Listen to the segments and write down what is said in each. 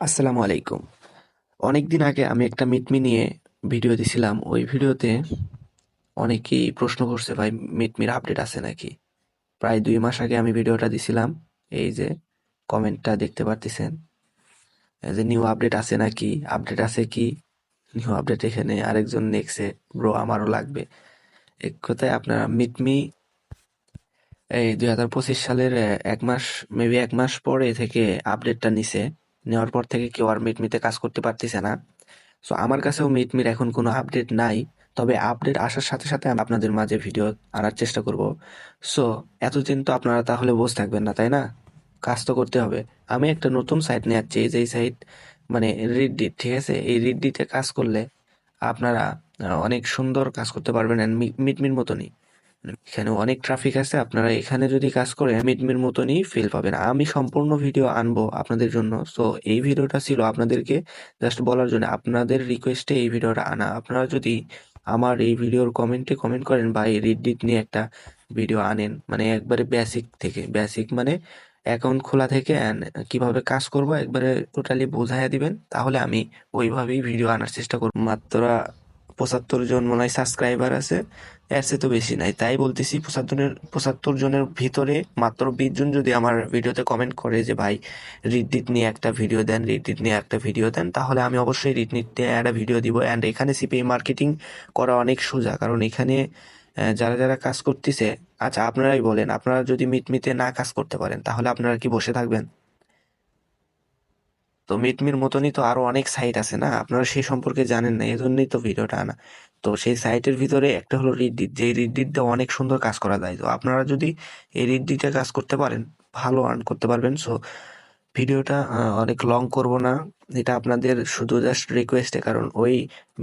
আসসালামু আলাইকুম। অনেক দিন আগে আমি একটা মিটমি নিয়ে ভিডিও দিছিলাম। ওই ভিডিওতে অনেকেই প্রশ্ন করছে, ভাই, মিটমির আপডেট আছে নাকি? প্রায় দুই মাস আগে আমি ভিডিওটা দিছিলাম। এই যে কমেন্টটা দেখতে পারতেছেন। যে, নিউ আপডেট আছে নাকি? আপডেট আছে কি? নিউ আপডেট এখানে আরেকজন নেক্সে, ব্রো, আমারও লাগবে। এক কথায় আপনারা মিটমি এই দুই হাজার পঁচিশ সালের এক মাস, মেবি এক মাস পরে থেকে আপডেটটা নিছে। নেওয়ার পর থেকে কেউ আর মিটমিতে কাজ করতে পারতেছে না। সো আমার কাছেও মিটমির এখন কোনো আপডেট নাই। তবে আপডেট আসার সাথে সাথে আমি আপনাদের মাঝে ভিডিও আনার চেষ্টা করব। সো এতদিন তো আপনারা তাহলে বসে থাকবেন না, তাই না? কাজ তো করতে হবে। আমি একটা নতুন সাইট নিয়ে যাচ্ছি যেই সাইট মানে রিডডিট ঠিক আছে? এই রিডডিটে কাজ করলে আপনারা অনেক সুন্দর কাজ করতে পারবেন মিটমির মতনই। এখানে অনেক ট্রাফিক আছে, আপনারা এখানে যদি কাজ করেন মিটমির মতনই ফিল পাবেন। আমি সম্পূর্ণ ভিডিও আনব আপনাদের জন্য। সো এই ভিডিওটা ছিল আপনাদেরকে জাস্ট বলার জন্য। আপনাদের রিকোয়েস্টে এই ভিডিওটা আনা। আপনারা যদি আমার এই ভিডিওর কমেন্টে কমেন্ট করেন বা এই রিডিট নিয়ে একটা ভিডিও আনেন মানে একবারে বেসিক থেকে। বেসিক মানে অ্যাকাউন্ট খোলা থেকে কীভাবে কাজ করব একবারে টোটালি বোঝাইয়া দিবেন, তাহলে আমি ওইভাবেই ভিডিও আনার চেষ্টা করব। মাত্র পঁচাত্তর জন মনে হয় সাবস্ক্রাইবার আছে। এর চেয়ে তো বেশি নাই। তাই বলতেছি পঁচাত্তরের, পঁচাত্তর জনের ভিতরে মাত্র বিশ জন যদি আমার ভিডিওতে কমেন্ট করে যে, ভাই রিডিট নিয়ে একটা ভিডিও দেন রিডিট নিয়ে একটা ভিডিও দেন, তাহলে আমি অবশ্যই রিডিট নিয়ে একটা ভিডিও দিব। অ্যান্ড এখানে সিপিআই মার্কেটিং করা অনেক সোজা। কারণ এখানে যারা যারা কাজ করতেছে আচ্ছা আপনারাই বলেন। আপনারা যদি মিটমিতে না কাজ করতে পারেন, তাহলে আপনারা কি বসে থাকবেন? তো মিটমির মতনই তো আরও অনেক সাইট আছে না? আপনারা সেই সম্পর্কে জানেন না, এজন্যই তো ভিডিওটা আনা। তো সেই সাইটের ভিতরে একটা হলো রিডডিট যে রিডডিট দিয়ে অনেক সুন্দর কাজ করা যায়। তো আপনারা যদি এই রিডডিটে কাজ করতে পারেন, ভালো আর্ন করতে পারবেন। সো ভিডিওটা অনেক লং করব না। এটা আপনাদের শুধু জাস্ট রিকোয়েস্টে কারণ ওই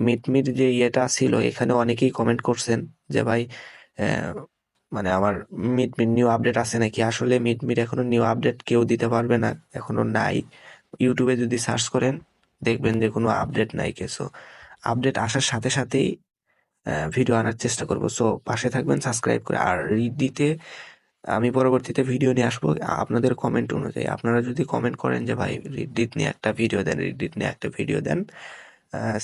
মিটমির যে ইয়েটা ছিল, এখানে অনেকেই কমেন্ট করছেন যে, ভাই মানে আমার মিটমির নিউ আপডেট আছে নাকি? আসলে মিটমির এখনও নিউ আপডেট কেউ দিতে পারবে না, এখনও নাই। ইউটিউবে যদি সার্চ করেন, দেখবেন যে কোনো আপডেট নাই কিছু আপডেট আসার সাথে সাথেই ভিডিও আনার চেষ্টা করব। সো পাশে থাকবেন সাবস্ক্রাইব করে, আর রিডিতে আমি পরবর্তীতে ভিডিও নিয়ে আসব আপনাদের কমেন্ট অনুযায়ী। আপনারা যদি কমেন্ট করেন যে, ভাই রিডিট নিয়ে একটা ভিডিও দেন রিডিট নিয়ে একটা ভিডিও দেন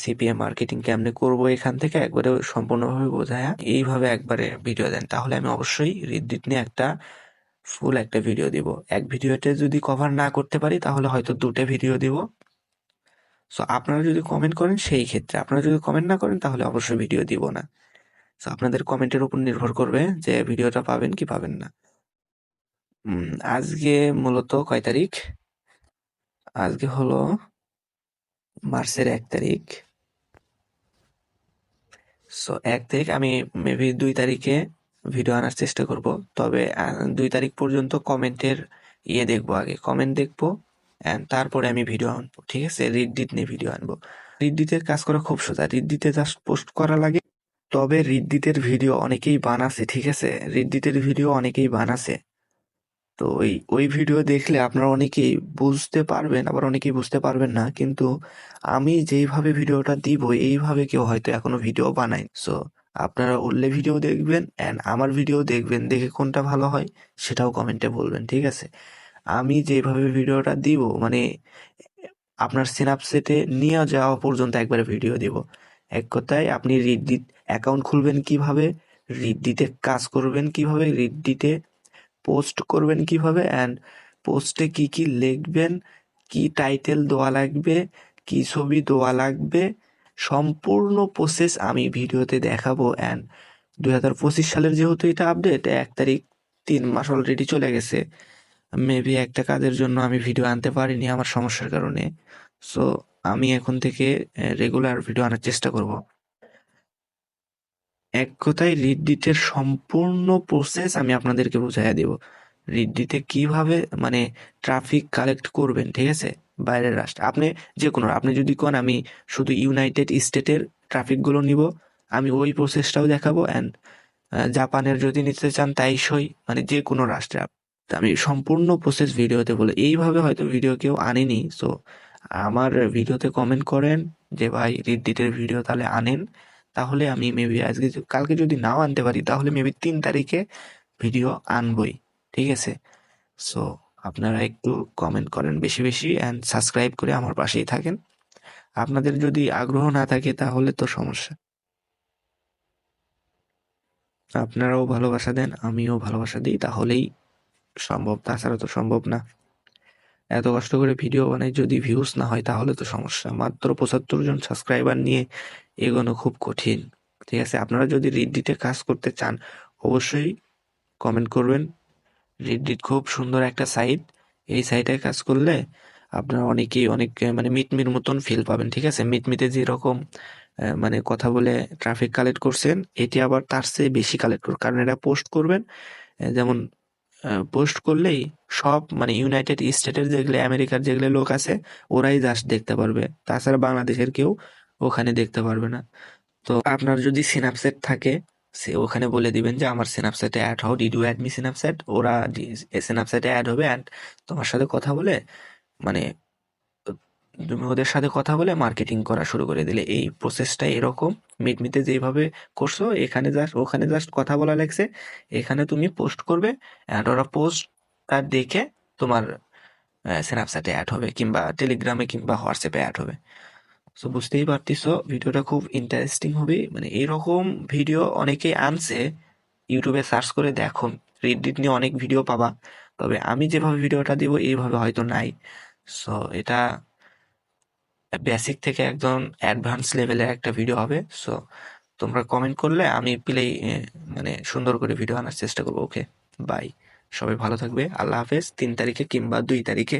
সিপিএম মার্কেটিং কেমনে করব এখান থেকে একবারে সম্পূর্ণভাবে বোঝায় এইভাবে একবারে ভিডিও দেন, তাহলে আমি অবশ্যই রিডিট নিয়ে একটা ফুল একটা ভিডিও দিব। এক ভিডিওতে যদি কভার না করতে পারি, তাহলে হয়তো দুটো ভিডিও দিব। সো আপনারা যদি কমেন্ট করেন, সেই ক্ষেত্রে। আপনারা যদি কমেন্ট না করেন, তাহলে অবশ্যই ভিডিও দিব না। সো আপনাদের কমেন্টের উপর নির্ভর করবে যে ভিডিওটা পাবেন কি পাবেন না। আজকে মূলত কয় তারিখ? আজকে হলো মার্চের এক তারিখ। সো এক তারিখ আমি মেবি দুই তারিখে ভিডিও আনার চেষ্টা করব। তবে দুই তারিখ পর্যন্ত কমেন্টের ইয়ে দেখব আগে। কমেন্ট দেখব অ্যান্ড তারপরে আমি ভিডিও আনব, ঠিক আছে? রিডডিট নিয়ে ভিডিও আনব। রিডডিটের কাজ করা খুব সোজা। রিডডিটে জাস্ট পোস্ট করা লাগে। তবে রিডডিটের ভিডিও অনেকেই বানাছে, ঠিক আছে? রিডডিটের ভিডিও অনেকেই বানাছে। তো ওই ওই ভিডিও দেখলে আপনারা অনেকেই বুঝতে পারবেন, আবার অনেকেই বুঝতে পারবেন না। কিন্তু আমি যেইভাবে ভিডিওটা দিব, এইভাবে কেউ হয়তো এখনও ভিডিও বানাই সো আপনারা উল্লে ভিডিও দেখবেন অ্যান্ড আমার ভিডিও দেখবেন, দেখে কোনটা ভালো হয় সেটাও কমেন্টে বলবেন, ঠিক আছে? আমি যেভাবে ভিডিওটা দিব মানে আপনার সিনাপসেটে নিয়ে যাওয়া পর্যন্ত একবারে ভিডিও দিব। এক কথায় আপনি রিডডিট অ্যাকাউন্ট খুলবেন কীভাবে রিডডিটে কাজ করবেন কীভাবে রিডডিটে পোস্ট করবেন কীভাবে অ্যান্ড পোস্টে কি কি লিখবেন, কি টাইটেল দেওয়া লাগবে, কি ছবি দেওয়া লাগবে সম্পূর্ণ প্রসেস আমি ভিডিওতে দেখাবো অ্যান্ড দুই হাজার পঁচিশ সালের যেহেতু এটা আপডেট এক তারিখ তিন মাস অলরেডি চলে গেছে। মেবি একটা কাজের জন্য আমি ভিডিও আনতে পারিনি আমার সমস্যার কারণে। সো আমি এখন থেকে রেগুলার ভিডিও আনার চেষ্টা করব। এক কথায় রিডডিটের সম্পূর্ণ প্রসেস আমি আপনাদেরকে বুঝাইয়া দেব। রিডডিটে কীভাবে মানে ট্রাফিক কালেক্ট করবেন, ঠিক আছে? বাইরের রাষ্ট্রে আপনি যে কোনো আপনি যদি কোন, আমি শুধু ইউনাইটেড স্টেটের ট্রাফিকগুলো নিব, আমি ওই প্রসেসটাও দেখাবো অ্যান্ড জাপানের যদি নিতে চান তাই সই মানে যে কোনো রাষ্ট্রে আমি সম্পূর্ণ প্রসেস ভিডিওতে বলে, এইভাবে হয়তো ভিডিও কেউ আনেনি। সো আমার ভিডিওতে কমেন্ট করেন যে, ভাই, রিডডিটের ভিডিও তাহলে আনেন। তাহলে আমি মেবি আজকে, কালকে যদি নাও আনতে পারি, তাহলে মেবি তিন তারিখে ভিডিও আনবই। ঠিক আছে? সো আপনারা একটু কমেন্ট করেন বেশি বেশি অ্যান্ড সাবস্ক্রাইব করে আমার পাশেই থাকেন। আপনাদের যদি আগ্রহ না থাকে তাহলে তো সমস্যা। আপনারাও ভালোবাসা দেন, আমিও ভালোবাসা দিই, তাহলেই সম্ভব। তাছাড়া তো সম্ভব না। এত কষ্ট করে ভিডিও বানাই যদি ভিউজ না হয় তাহলে তো সমস্যা। মাত্র পঁচাত্তর জন সাবস্ক্রাইবার নিয়ে এগোনো খুব কঠিন। ঠিক আছে? আপনারা যদি রিডডিটে কাজ করতে চান, অবশ্যই কমেন্ট করবেন। রিডডিট খুব সুন্দর একটা সাইট। এই সাইটে কাজ করলে আপনারা অনেকেই অনেক মানে মিটমির মতন ফিল পাবেন, ঠিক আছে? মিটমিতে যেরকম মানে কথা বলে ট্রাফিক কালেক্ট করছেন, এটি আবার তার চেয়ে বেশি কালেক্ট করবে কারণ এটা পোস্ট করবেন যেমন পোস্ট করলেই সব মানে ইউনাইটেড স্টেটের যেগুলো আমেরিকার যেগুলো লোক আছে, ওরাই জাস্ট দেখতে পারবে। তাছাড়া বাংলাদেশের কেউ ওখানে দেখতে পারবে না। তো আপনার যদি সিনাপসেট থাকে সে ওখানে বলে দিবেন যে, আমার সিনাপসেটে অ্যাড হও ডিডু অ্যাড মি সিনাপসেট ওরা সিনাপসেটে অ্যাড হবে অ্যান্ড তোমার সাথে কথা বলে মানে তুমি ওদের সাথে কথা বলে মার্কেটিং করা শুরু করে দিলে। এই প্রসেসটা এরকম মিটমিতে যেভাবে করছ, এখানে জাস্ট ওখানে জাস্ট কথা বলা লাগছে, এখানে তুমি পোস্ট করবে অ্যান্ড ওরা পোস্টটা দেখে তোমার স্ন্যাপচ্যাটে অ্যাড হবে কিংবা টেলিগ্রামে কিংবা হোয়াটসঅ্যাপে অ্যাড হবে। সো বুঝতেই পারতিছো, ভিডিওটা খুব ইন্টারেস্টিং হবে। মানে এরকম ভিডিও অনেকেই আনছে ইউটিউবে সার্চ করে দেখো রিডিট নিয়ে অনেক ভিডিও পাবা। তবে আমি যেভাবে ভিডিওটা দিব, এইভাবে হয়তো নাই। সো এটা বেসিক থেকে একদম অ্যাডভান্স লেভেলের একটা ভিডিও হবে। সো তোমরা কমেন্ট করলে আমি প্লেই মানে সুন্দর করে ভিডিও আনার চেষ্টা করব ওকে বাই সবাই ভালো থাকবে। আল্লাহ হাফেজ। তিন তারিখে কিংবা দুই তারিখে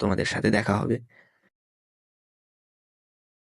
তোমাদের সাথে দেখা হবে।